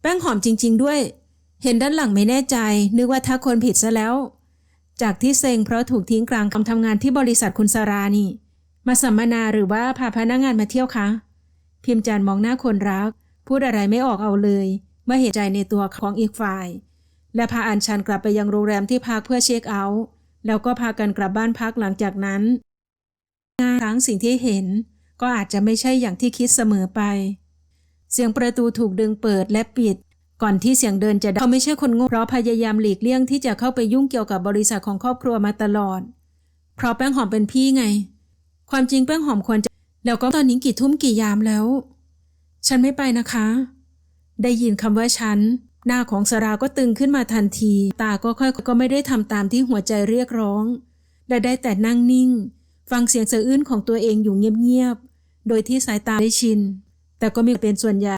แป้งหอมจริง ๆ ด้วย เห็นด้านหลังไม่แน่ใจ นึกว่าทักคนผิดซะแล้ว จากที่เซ็งเพราะถูกทิ้งกลางคำทำงานที่บริษัทคุณสารานี่ มาสัมมนาหรือว่าพาพนักงานมาเที่ยวคะ พิมพ์จันมองหน้าคนรัก พูดอะไรไม่ออกเอาเลย เมื่อเห็นใจในตัวของอีกฝ่าย และพาอัญชันกลับไปยังโรงแรมที่พักเพื่อเช็คเอาท์แล้วก็พากันกลับบ้านพักหลังจากนั้นครั้งสิ่งที่เห็นก็อาจจะไม่ใช่อย่างที่คิดเสมอไป เสียงประตูถูกดึงเปิดและปิด ก่อนที่เสียงเดินจะดังเขาไม่ใช่คนโง่เพราะพยายามหลีกเลี่ยงที่จะเข้าไปยุ่งเกี่ยวกับบริษัทของครอบครัวมาตลอด เพราะแป้งหอมเป็นพี่ไง ความจริงแป้งหอมควรจะแล้วก็ตอนนี้กี่ทุ่มกี่ยามแล้ว ฉันไม่ไปนะคะ ได้ยินคำว่าฉัน หน้าของสราก็ตึงขึ้นมาทันที ตาก็ค่อยก็ไม่ได้ทำตามที่หัวใจเรียกร้อง และได้แต่นั่งนิ่ง ฟังเสียงเสะอื้นของตัวเองอยู่เงียบๆ โดยที่สายตาได้ชิน แต่ก็มีเป็นส่วนใหญ่